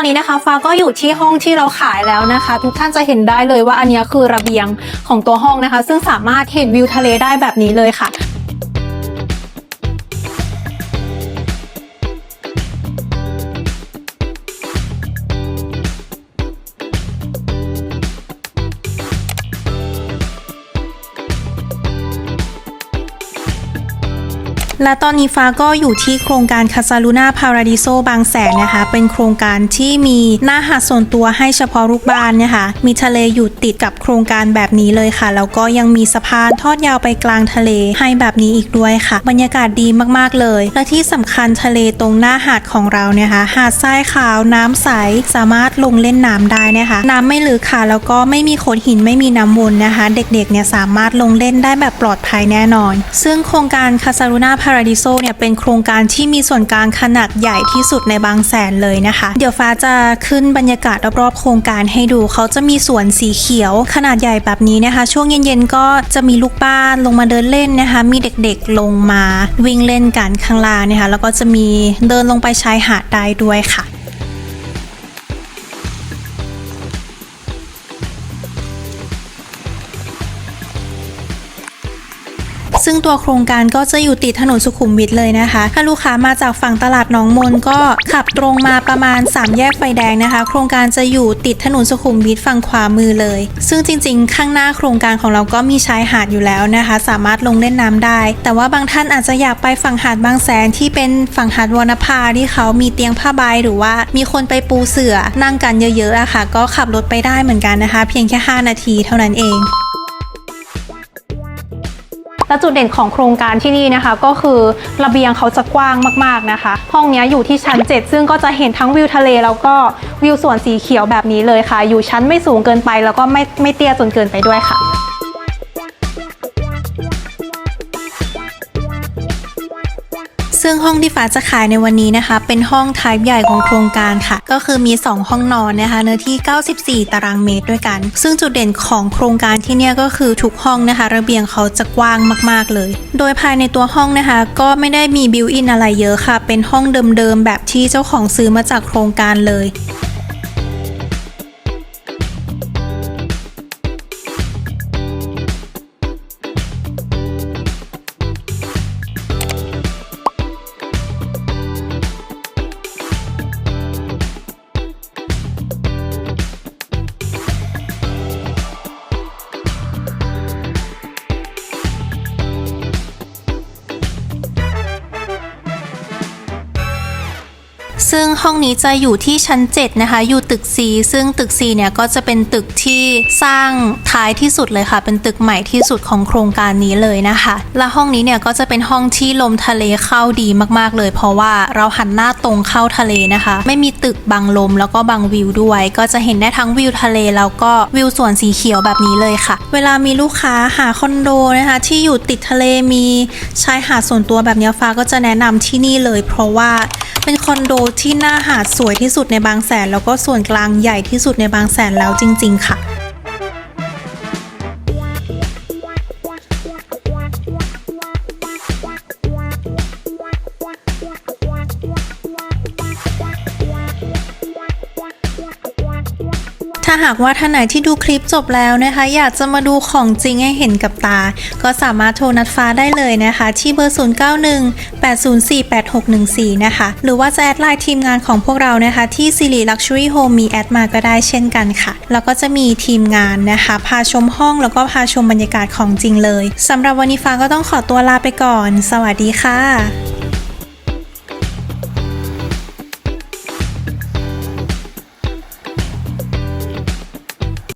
อนนี้นะคะฟ้าก็อยู่ที่ห้องที่เราขายแล้วนะคะ ทุกท่านจะเห็นได้เลยว่าอันนี้คือระเบียงของตัวห้องนะคะ ซึ่งสามารถเห็นวิวทะเลได้แบบนี้เลยค่ะ และตอนนี้ฟ้าก็อยู่ที่โครงการคาซาลูนาพาราดิโซบางแสนนะคะ เป็นโครงการที่มีหน้าหาดส่วนตัวให้เฉพาะลูกบ้านนะคะ มีทะเลอยู่ติดกับโครงการแบบนี้เลยค่ะ แล้วก็ยังมีสะพานทอดยาวไปกลางทะเลให้แบบนี้อีกด้วยค่ะ บรรยากาศดีมากๆเลย และที่สำคัญทะเลตรงหน้าหาดของเราเนี่ยค่ะ หาดทรายขาวน้ำใสสามารถลงเล่นน้ำได้นะคะ น้ำไม่ลึกค่ะ แล้วก็ไม่มีโขดหินไม่มีน้ำวนนะคะ เด็กๆเนี่ยสามารถลงเล่นได้แบบปลอดภัยแน่นอน ซึ่งโครงการคาซาลูนาพาาราดิโซเนี่ยเป็นโครงการที่มีส่วนกลางขนาดใหญ่ที่สุดในบางแสนเลยนะคะ เดี๋ยวฟ้าจะขึ้นบรรยากาศรอบๆโครงการให้ดูเขาจะมีสวนสีเขียว ขนาดใหญ่แบบนี้นะคะ ช่วงเย็นๆก็จะมีลูกบ้านลงมาเดินเล่นนะคะ มีเด็กๆลงมาวิ่งเล่นกันข้างล่างนะคะแล้วก็จะมีเดินลงไปชายหาดได้ด้วยค่ะ ซึ่งตัวโครงการก็จะอยู่ติดถนนสุขุมวิทเลยนะคะ ถ้าลูกค้ามาจากฝั่งตลาดหนองมนก็ขับตรงมาประมาณ 3 แยกไฟแดงนะคะ โครงการจะอยู่ติดถนนสุขุมวิทฝั่งขวามือเลย ซึ่งจริง ๆ ข้างหน้าโครงการของเราก็มีชายหาดอยู่แล้วนะคะ สามารถลงเล่นน้ำได้ แต่ว่าบางท่านอาจจะอยากไปฝั่งหาดบางแสนที่เป็นฝั่งหาดวรรณภาที่เขามีเตียงผ้าใบหรือว่ามีคนไปปูเสื่อนั่งกันเยอะๆอะค่ะ ก็ขับรถไปได้เหมือนกันนะคะ เพียงแค่ 5 นาทีเท่านั้นเอง และจุดเด่นของโครงการที่นี่นะคะ ก็คือระเบียงเขาจะกว้างมากๆนะคะ ห้องนี้อยู่ที่ชั้น 7 ซึ่งก็จะเห็นทั้งวิวทะเล แล้วก็วิวสวนสีเขียวแบบนี้เลยค่ะ อยู่ชั้นไม่สูงเกินไปแล้วก็ไม่ไม่เตี้ยจนเกินไปด้วยค่ะ ซึ่งห้องที่ฟ้าจะขายในวันนี้นะคะ เป็นห้องทายใหญ่ของโครงการค่ะ ก็คือมี 2 ห้องนอนนะคะ เนื้อที่ 94 ตารางเมตรด้วยกัน ซึ่งจุดเด่นของโครงการที่เนี่ยก็คือทุกห้องนะคะ ระเบียงเขาจะกว้างมาก ๆ เลย โดยภายในตัวห้องนะคะ ก็ไม่ได้มีบิวอินอะไรเยอะค่ะ เป็นห้องเดิมๆแบบที่เจ้าของซื้อมาจากโครงการเลย ซึ่งห้องนี้จะอยู่ที่ชั้น 7 นะคะ อยู่ตึก C ซึ่งตึก C เนี่ยก็จะเป็นตึกที่สร้างท้ายที่สุดเลยค่ะ เป็นตึกใหม่ที่สุดของโครงการนี้เลยนะคะ และห้องนี้เนี่ยก็จะเป็นห้องที่ลมทะเลเข้าดีมากๆเลย เพราะว่าเราหันหน้าตรงเข้าทะเลนะคะ ไม่มีตึกบังลมแล้วก็บังวิวด้วย ก็จะเห็นได้ทั้งวิวทะเลแล้วก็วิวสวนสีเขียวแบบนี้เลยค่ะ เวลามีลูกค้าหาคอนโดนะคะ ที่อยู่ติดทะเลมีชายหาดส่วนตัวแบบนี้ฟ้าก็จะแนะนำที่นี่เลย เพราะว่าเป็นคอนโดที่หน้าหาดสวยที่สุดในบางแสน แล้วก็ส่วนกลางใหญ่ที่สุดในบางแสนแล้วจริง ๆ ค่ะ ถ้าหากว่าท่านไหนที่ดูคลิปจบแล้วนะคะ อยากจะมาดูของจริงให้เห็นกับตา ก็สามารถโทรนัดฟ้าได้เลยนะคะ ที่เบอร์ 091 804 8614 นะคะ หรือว่าจะแอดไลน์ทีมงานของพวกเรานะคะ ที่ Siri Luxury Home มีแอดมาก็ได้เช่นกันค่ะ แล้วก็จะมีทีมงานนะคะ พาชมห้องแล้วก็พาชมบรรยากาศของจริงเลยสำหรับวันนี้ฟ้าก็ต้องขอตัวลาไปก่อน สวัสดีค่ะ